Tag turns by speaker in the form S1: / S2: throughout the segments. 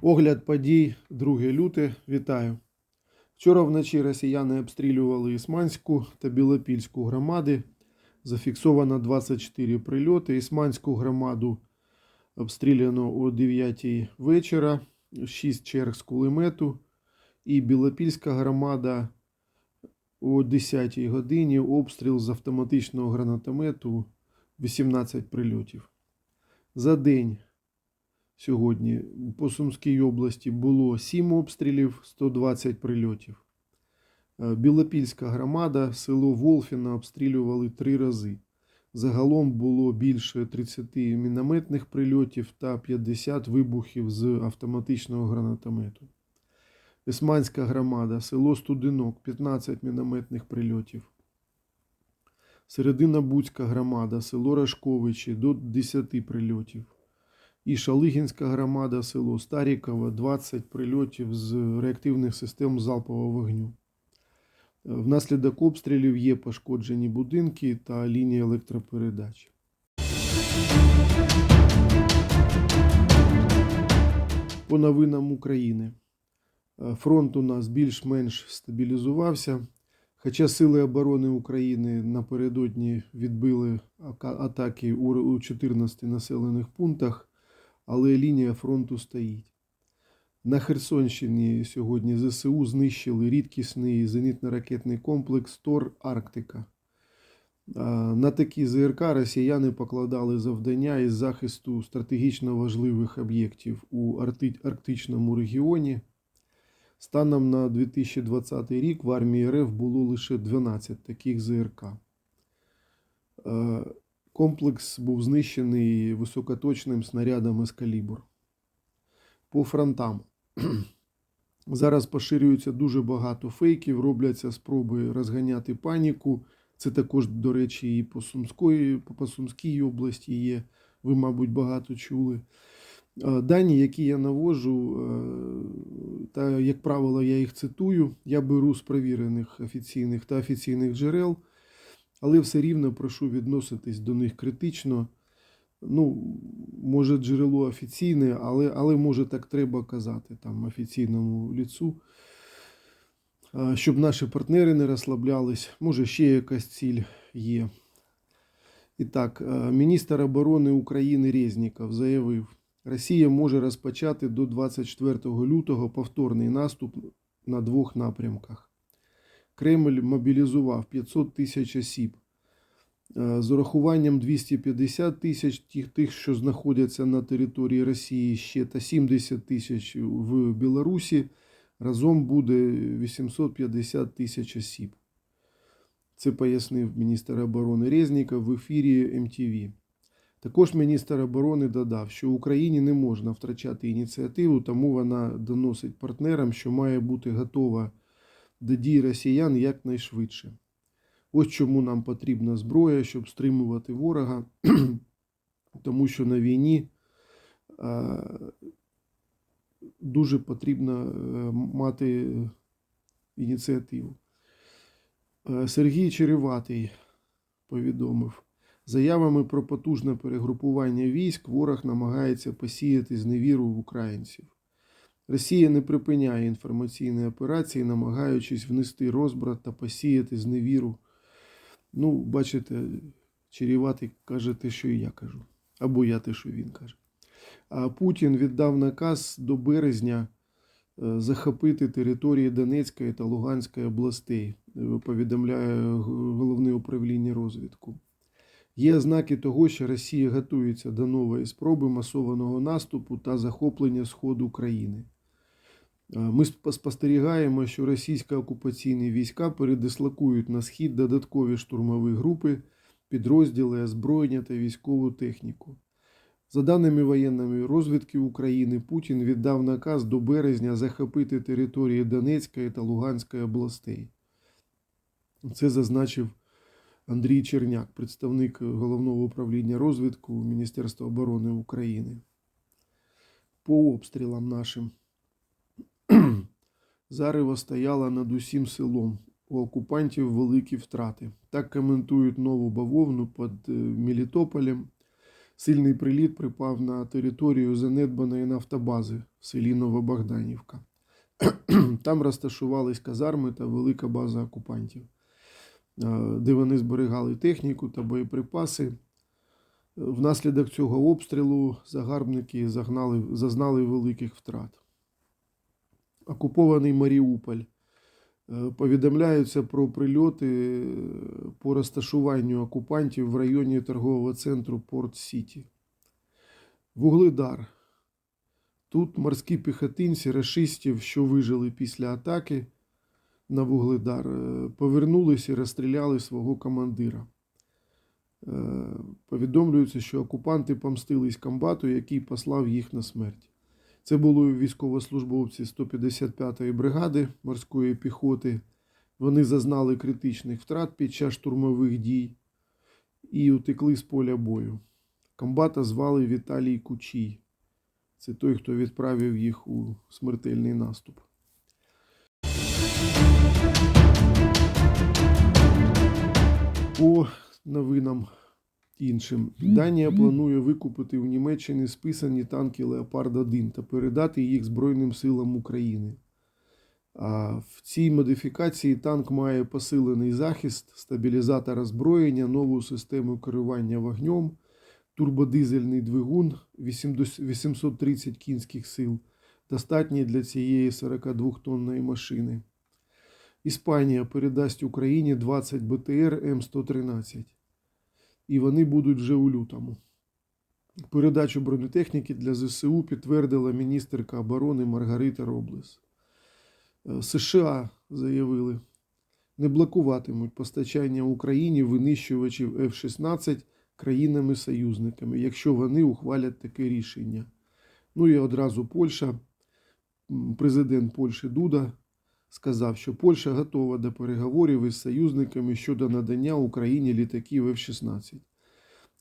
S1: Огляд подій 2 люте. Вітаю. Вчора вночі росіяни обстрілювали Ісманську та Білопільську громади. Зафіксовано 24 прильоти. Ісманську громаду обстріляно о 9 вечора, 6 черг з кулемету. І Білопільська громада о 10 годині обстріл з автоматичного гранатомету 18 прильотів. За день сьогодні по Сумській області було 7 обстрілів, 120 прильотів. Е, Білопільська громада, село Волфіна обстрілювали три рази. Загалом було більше 30 мінометних прильотів та 50 вибухів з автоматичного гранатомету. Есманська громада, село Студинок, 15 мінометних прильотів. Середина Буцька громада, село Рашковичі до 10 прильотів. І Шалигінська громада, село Старіково, 20 прильотів з реактивних систем залпового вогню. Е, Внаслідок обстрілів є пошкоджені будинки та лінії електропередач. По новинам України. Е, Фронт у нас більш-менш стабілізувався. Хоча Сили оборони України напередодні відбили атаки у 14 населених пунктах, але лінія фронту стоїть. На Херсонщині сьогодні ЗСУ знищили рідкісний зенітно-ракетний комплекс Тор Арктика. На такі ЗРК росіяни покладали завдання із захисту стратегічно важливих об'єктів у Арктичному регіоні. Станом на 2020 рік в армії РФ було лише 12 таких ЗРК. Комплекс був знищений високоточним снарядом «Ескалібр». По фронтам. Зараз поширюється дуже багато фейків, робляться спроби розганяти паніку. Це також, до речі, і по Сумської, по Сумській області є. Ви, мабуть, багато чули. Е, Дані, які я навожу, е, та, як правило, я їх цитую. Я беру з провірених офіційних та офіційних джерел, але все рівно прошу відноситись до них критично. Ну, може, джерело офіційне, але, але може так треба казати там офіційному ліцу, щоб наші партнери не розслаблялись. Може, ще якась ціль є. І так, міністр оборони України Резніков заявив, Росія може розпочати до 24 лютого повторний наступ на двох напрямках. Кремль мобілізував 500 тисяч осіб. Е, З урахуванням 250 тисяч тих, тих, що знаходяться на території Росії ще та 70 тисяч в Білорусі, разом буде 850 тисяч осіб. Це пояснив міністр оборони Резніков в ефірі МТВ. Також міністр оборони додав, що Україні не можна втрачати ініціативу, тому вона доносить партнерам, що має бути готова до дій росіян якнайшвидше. Ось чому нам потрібна зброя, щоб стримувати ворога, тому що на війні е, дуже потрібно е, мати ініціативу. Е, Сергій Череватий повідомив. Заявами про потужне перегрупування військ ворог намагається посіяти зневіру в українців. Росія не припиняє інформаційні операції, намагаючись внести розбрат та посіяти зневіру. Ну, бачите, Череватий каже те, що і я кажу. Або я те, що він каже. А Путін віддав наказ до березня е, захопити території Донецької та Луганської областей, е, повідомляє головне управління розвідку. Є ознаки того, що Росія готується до нової спроби масованого наступу та захоплення Сходу країни. Е, Ми спостерігаємо, що російські окупаційні війська передислокують на схід додаткові штурмові групи, підрозділи, озброєння та військову техніку. За даними воєнної розвідки України, Путін віддав наказ до березня захопити території Донецької та Луганської областей. Це зазначив Андрій Черняк, представник головного управління розвідку Міністерства оборони України. По обстрілам нашим. Зарево стояла над усім селом. У окупантів великі втрати. Так коментують нову бавовну під е, Мелітополем. Сильний приліт припав на територію занедбаної нафтобази в селі Новобогданівка. Там розташувались казарми та велика база окупантів, е, де вони зберігали техніку та боєприпаси. Внаслідок цього обстрілу загарбники загнали, зазнали великих втрат. Окупований Маріуполь. Е, Повідомляються про прильоти е, по розташуванню окупантів в районі торгового центру Порт Сіті. Вугледар. Тут морські піхотинці рашистів, що вижили після атаки на Вугледар, е, повернулися і розстріляли свого командира. Повідомлюється, що окупанти помстились комбату, який послав їх на смерть. Це були військовослужбовці 155-ї бригади морської піхоти. Вони зазнали критичних втрат під час штурмових дій і утекли з поля бою. Комбата звали Віталій Кучій. Це той, хто відправив їх у смертельний наступ. По новинам іншим. Данія планує викупити в Німеччині списані танки Леопард 1 та передати їх Збройним силам України. А в цій модифікації танк має посилений захист, стабілізатор озброєння, нову систему керування вогнем, турбодизельний двигун 830 кінських сил, достатній для цієї 42-тонної машини. Іспанія передасть Україні 20 БТР М113 і вони будуть вже у лютому. Передачу бронетехніки для ЗСУ підтвердила міністерка оборони Маргарита Роблес. Е, США заявили, не блокуватимуть постачання Україні винищувачів F-16 країнами-союзниками, якщо вони ухвалять таке рішення. Ну і одразу Польща, президент Польщі Дуда сказав, що Польща готова до переговорів із союзниками щодо надання Україні літаків F-16.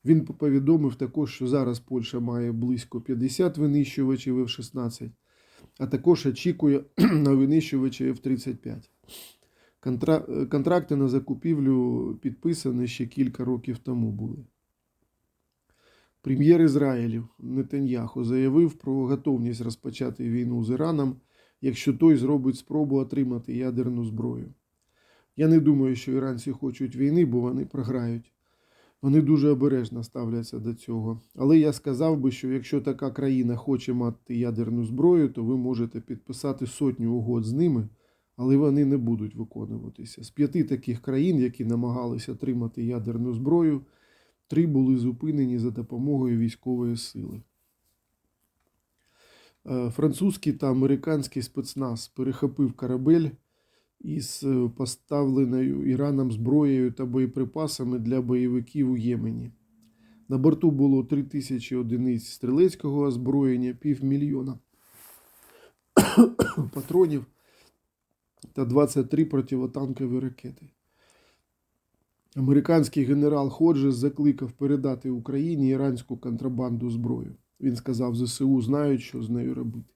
S1: Він повідомив також, що зараз Польща має близько 50 винищувачів F-16, а також очікує на винищувачі F-35. Контра- Контракти на закупівлю підписані ще кілька років тому були. Прем'єр Ізраїлю Нетаньяху заявив про готовність розпочати війну з Іраном якщо той зробить спробу отримати ядерну зброю. Я не думаю, що іранці хочуть війни, бо вони програють. Вони дуже обережно ставляться до цього. Але я сказав би, що якщо така країна хоче мати ядерну зброю, то ви можете підписати сотню угод з ними, але вони не будуть виконуватися. З п'яти таких країн, які намагалися отримати ядерну зброю, три були зупинені за допомогою військової сили. Е, Французький та американський спецназ перехопив корабель із е, поставленою Іраном зброєю та боєприпасами для бойовиків у Ємені. На борту було 3 тисячі одиниць стрілецького озброєння, півмільйона патронів та 23 противотанкові ракети. Американський генерал Ходжес закликав передати Україні іранську контрабанду зброю. Він сказав, ЗСУ знають, що з нею робити.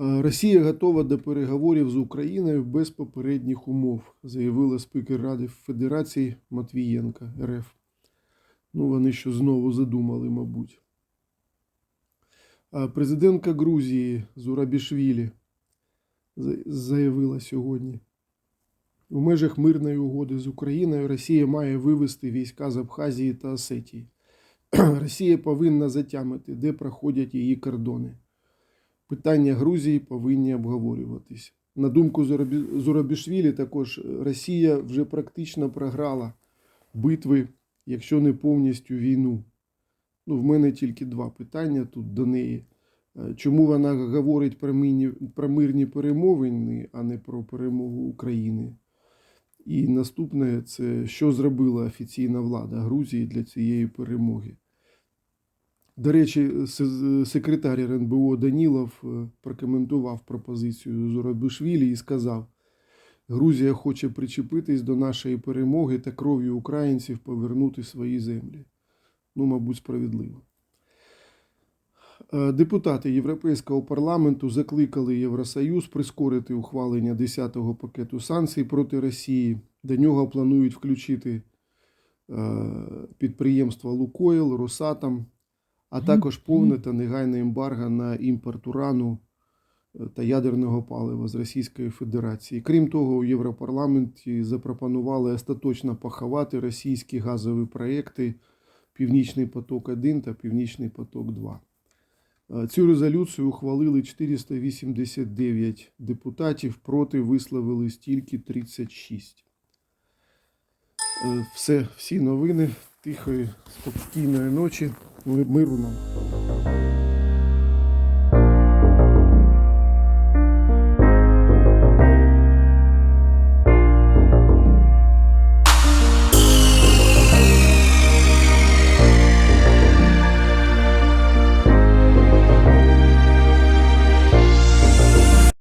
S1: Е, Росія готова до переговорів з Україною без попередніх умов, заявила спікер Ради Федерації Матвієнка РФ. Ну, вони що знову задумали, мабуть. Президентка Грузії Зурабішвілі заявила сьогодні. У межах мирної угоди з Україною Росія має вивести війська з Абхазії та Осетії. Росія повинна затямити, де проходять її кордони. Питання Грузії повинні обговорюватись. На думку Зурабі- Зурабішвілі, також Росія вже практично програла битви, якщо не повністю війну. Ну, в мене тільки два питання тут до неї. Е, Чому вона говорить про мирні, про мирні перемовини, а не про перемогу України? І наступне це що зробила офіційна влада Грузії для цієї перемоги. До речі, секретар РНБО Данілов е, прокоментував пропозицію Зурабишвілі і сказав: Грузія хоче причепитись до нашої перемоги та кров'ю українців повернути свої землі. Ну, мабуть, справедливо. Е, Депутати Європейського парламенту закликали Євросоюз прискорити ухвалення 10-го пакету санкцій проти Росії. До нього планують включити підприємства Лукойл, Росатом, а також повне та негайне ембарго на імпорт урану е, та ядерного палива з Російської Федерації. Крім того, у Європарламенті запропонували остаточно поховати російські газові проекти Північний поток 1 та Північний поток 2. Е, Цю резолюцію ухвалили 489 депутатів, проти висловили тільки 36. Е, Все, всі новини. Тихої, спокійної ночі. Миру нам.